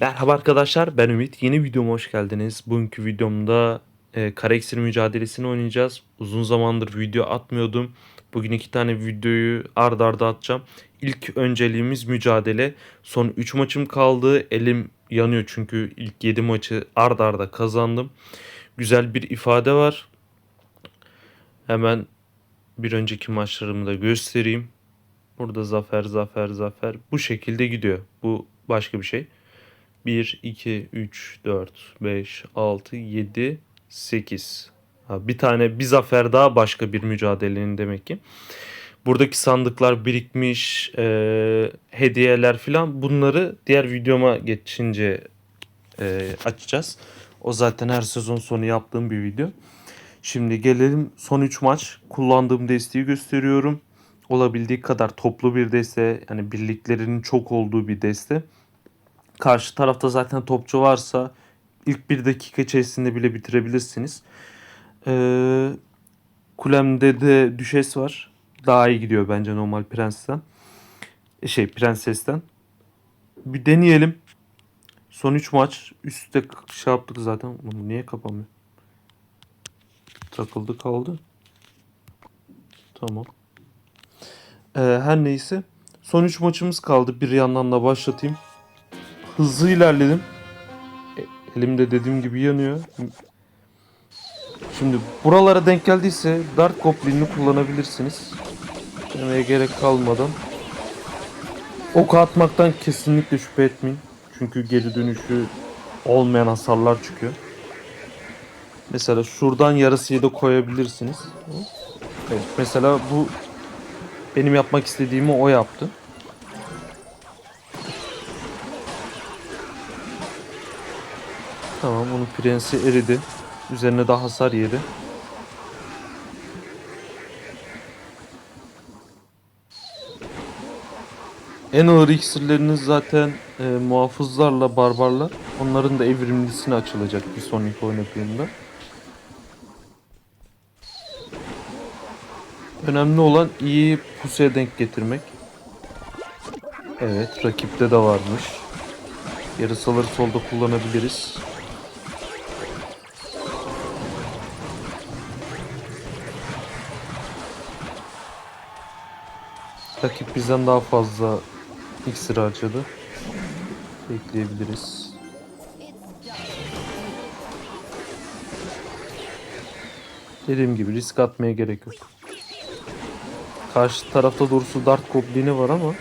Merhaba arkadaşlar ben Ümit. Yeni videoma hoş geldiniz. Bugünkü videomda e, kara mücadelesini oynayacağız. Uzun zamandır video atmıyordum. Bugün iki tane videoyu ard arda atacağım. İlk önceliğimiz mücadele. Son 3 maçım kaldı. Elim yanıyor çünkü ilk 7 maçı ard arda kazandım. Güzel bir ifade var. Hemen bir önceki maçlarımı da göstereyim. Burada zafer zafer zafer bu şekilde gidiyor. Bu başka bir şey. 1, 2, 3, 4, 5, 6, 7, 8. Ha, bir tane bir zafer daha başka bir mücadelenin demek ki. Buradaki sandıklar birikmiş, e, hediyeler filan bunları diğer videoma geçince e, açacağız. O zaten her sezon sonu yaptığım bir video. Şimdi gelelim son 3 maç. Kullandığım desteği gösteriyorum. Olabildiği kadar toplu bir deste, yani birliklerinin çok olduğu bir deste. Karşı tarafta zaten topçu varsa ilk bir dakika içerisinde bile bitirebilirsiniz. Ee, kulemde de düşes var. Daha iyi gidiyor bence normal prensten. E, Şey prensesten. Bir deneyelim. Son 3 maç üstte şey yaptık zaten. Oğlum Niye kapanmıyor? Takıldı kaldı. Tamam. Ee, her neyse. Son 3 maçımız kaldı. Bir yandan da başlatayım hızlı ilerledim. E, Elimde dediğim gibi yanıyor. Şimdi buralara denk geldiyse Dark Goblin'i kullanabilirsiniz. Demeye gerek kalmadan. Ok atmaktan kesinlikle şüphe etmeyin. Çünkü geri dönüşü olmayan hasarlar çıkıyor. Mesela şuradan yarısıyı da koyabilirsiniz. Evet, mesela bu benim yapmak istediğimi o yaptı. Tamam onun prensi eridi. Üzerine daha hasar yedi. En ağır iksirleriniz zaten e, muhafızlarla barbarlar. Onların da evrimlisine açılacak bir sonraki oynadığımda. Önemli olan iyi pusuya denk getirmek. Evet rakipte de varmış. Yarısaları solda kullanabiliriz. Rakip bizden daha fazla iksir harcadı. Bekleyebiliriz. Dediğim gibi risk atmaya gerek yok. Karşı tarafta doğrusu Dart Goblin'i var ama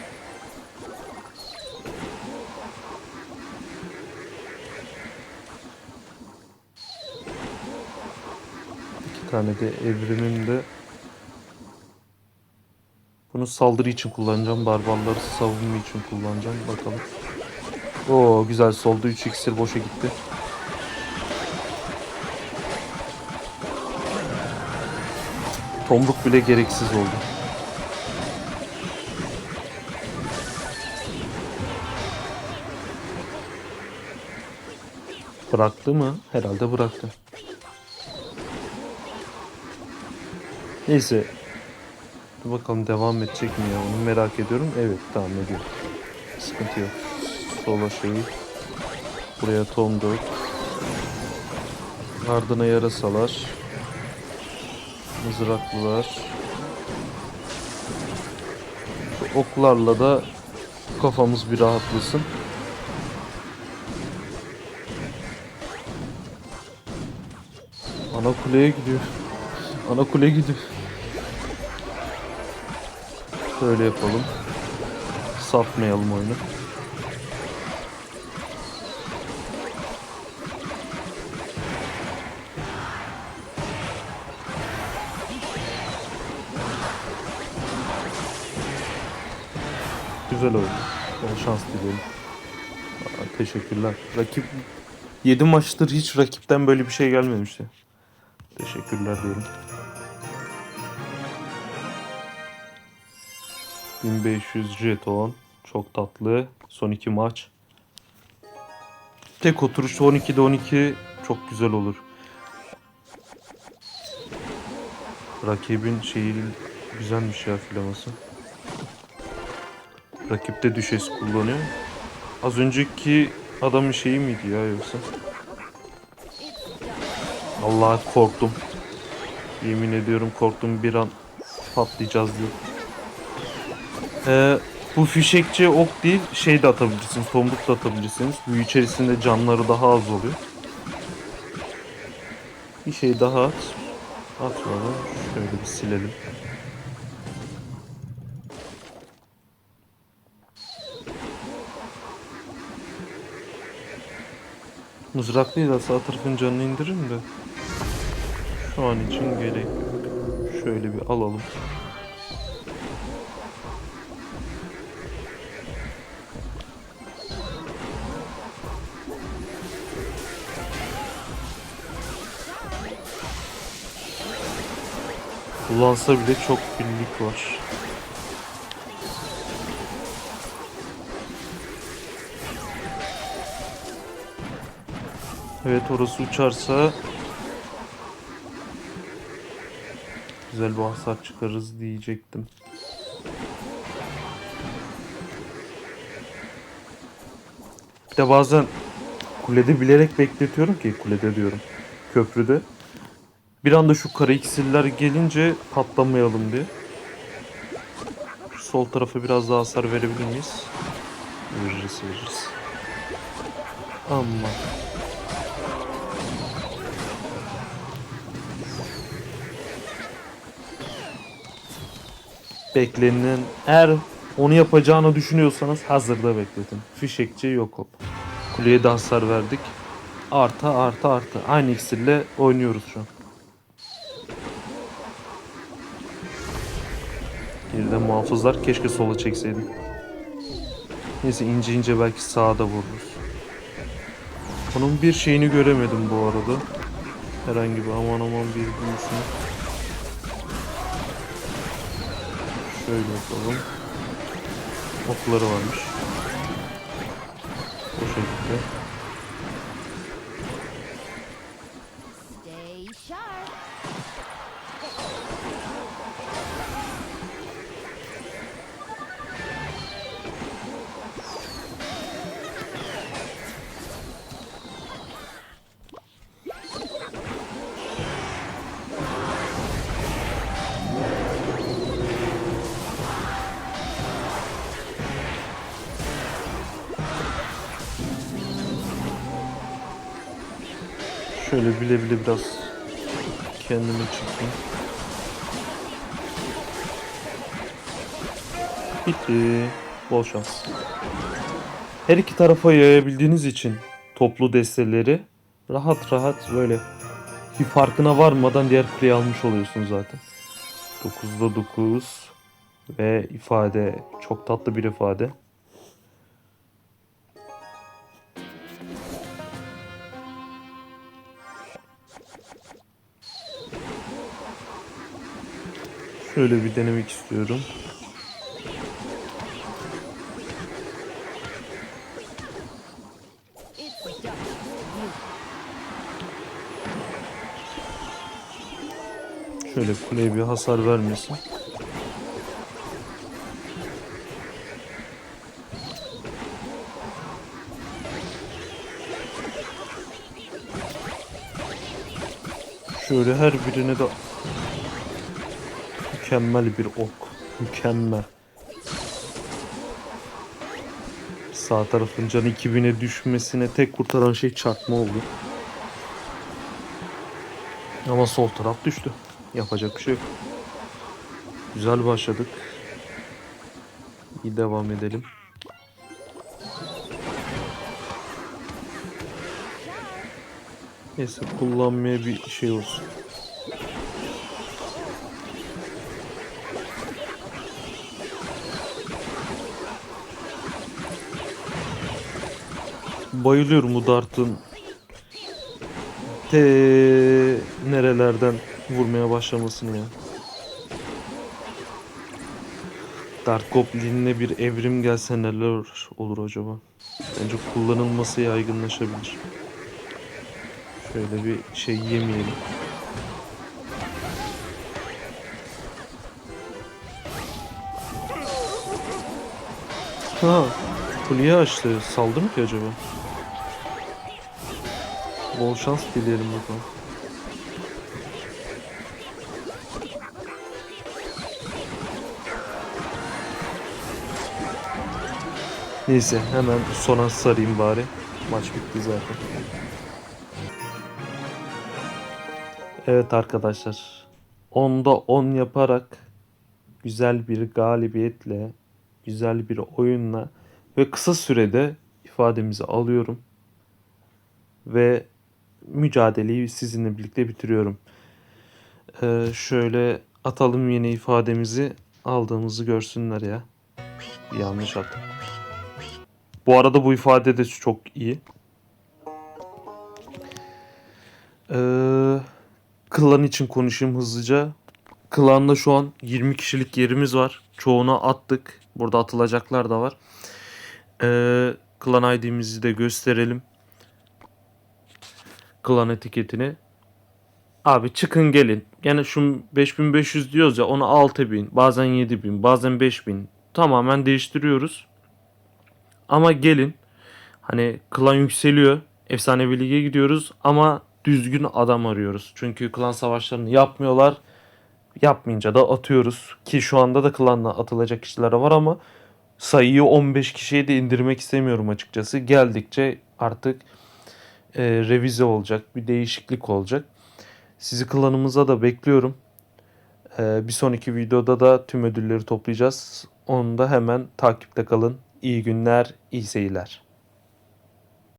iki tane de evrimim de bunu saldırı için kullanacağım. Barbarları savunma için kullanacağım. Bakalım. Oo güzel soldu. 3 iksir boşa gitti. Tomruk bile gereksiz oldu. Bıraktı mı? Herhalde bıraktı. Neyse Dur bakalım devam edecek mi ya onu merak ediyorum. Evet devam ediyor. Sıkıntı yok. Sola şeyi. Buraya Tom Dog. Ardına yarasalar. Mızraklılar. Şu oklarla da kafamız bir rahatlasın. Ana kuleye gidiyor. Ana kule gidiyor. Şöyle yapalım. Satmayalım oyunu. Güzel oyun. Bol şans diliyorum. Aa, teşekkürler. Rakip 7 maçtır hiç rakipten böyle bir şey gelmemişti. Teşekkürler diyelim. 1500 jeton. Çok tatlı. Son iki maç. Tek oturuş 12'de 12 çok güzel olur. Rakibin şeyi güzelmiş ya filaması. Rakip de düşes kullanıyor. Az önceki Adamın şeyi miydi ya yoksa? Allah korktum. Yemin ediyorum korktum bir an patlayacağız diye. Ee, bu fişekçi ok değil şey de atabilirsiniz. Tombuk da atabilirsiniz. Büyü içerisinde canları daha az oluyor. Bir şey daha at. Atmadan şöyle bir silelim. Mızraklıyla sağ tarafın canını indirin de. Şu an için gerek. Şöyle bir alalım. Kullansa bile çok birlik var. Evet orası uçarsa güzel bir hasar çıkarız diyecektim. Bir de bazen kulede bilerek bekletiyorum ki kulede diyorum. Köprüde. Bir anda şu kara iksirler gelince patlamayalım diye. Sol tarafa biraz daha hasar verebilir miyiz? Veririz veririz. Amma. Beklenen eğer onu yapacağını düşünüyorsanız hazırda bekletin. Fişekçi yok hop. Kuleye de hasar verdik. Artı artı artı. Aynı iksirle oynuyoruz şu an. Geride muhafızlar keşke sola çekseydim. Neyse ince ince belki sağda vururuz. Onun bir şeyini göremedim bu arada. Herhangi bir aman aman bir büyüsünü. Şöyle yapalım. Okları varmış. Bu şekilde. Şöyle bile bile biraz kendimi çekeyim. Bitti. Bol şans. Her iki tarafa yayabildiğiniz için toplu desteleri rahat rahat böyle bir farkına varmadan diğer kuleyi almış oluyorsun zaten. 9'da 9 ve ifade çok tatlı bir ifade. Şöyle bir denemek istiyorum. Şöyle kuleye bir hasar vermesin. Şöyle her birine de mükemmel bir ok. Mükemmel. Sağ tarafın canı 2000'e düşmesine tek kurtaran şey çarpma oldu. Ama sol taraf düştü. Yapacak bir şey yok. Güzel başladık. İyi devam edelim. Neyse kullanmaya bir şey olsun. Bayılıyorum bu dartın te nerelerden vurmaya başlamasını ya. Dark Goblin'le bir evrim gelse neler olur, acaba? Bence kullanılması yaygınlaşabilir. Şöyle bir şey yemeyelim. Ha, kuleyi açtı. Saldı mı ki acaba? Bol şans dileyelim bakalım. Neyse hemen sona sarayım bari. Maç bitti zaten. Evet arkadaşlar. 10'da 10 yaparak güzel bir galibiyetle, güzel bir oyunla ve kısa sürede ifademizi alıyorum. Ve mücadeleyi sizinle birlikte bitiriyorum. Ee, şöyle atalım yine ifademizi aldığımızı görsünler ya. Yanlış attım. Bu arada bu ifade de çok iyi. Ee, klan için konuşayım hızlıca. Klanda şu an 20 kişilik yerimiz var. Çoğuna attık. Burada atılacaklar da var. Ee, klan ID'mizi de gösterelim. Klan etiketini. Abi çıkın gelin. Yani şu 5500 diyoruz ya onu 6000, bazen 7000, bazen 5000 tamamen değiştiriyoruz. Ama gelin. Hani klan yükseliyor. Efsanevi lige gidiyoruz ama düzgün adam arıyoruz. Çünkü klan savaşlarını yapmıyorlar. Yapmayınca da atıyoruz. Ki şu anda da klanla atılacak kişiler var ama sayıyı 15 kişiye de indirmek istemiyorum açıkçası. Geldikçe artık e, revize olacak, bir değişiklik olacak. Sizi klanımıza da bekliyorum. E, bir sonraki videoda da tüm ödülleri toplayacağız. Onu da hemen takipte kalın. İyi günler, iyi seyirler.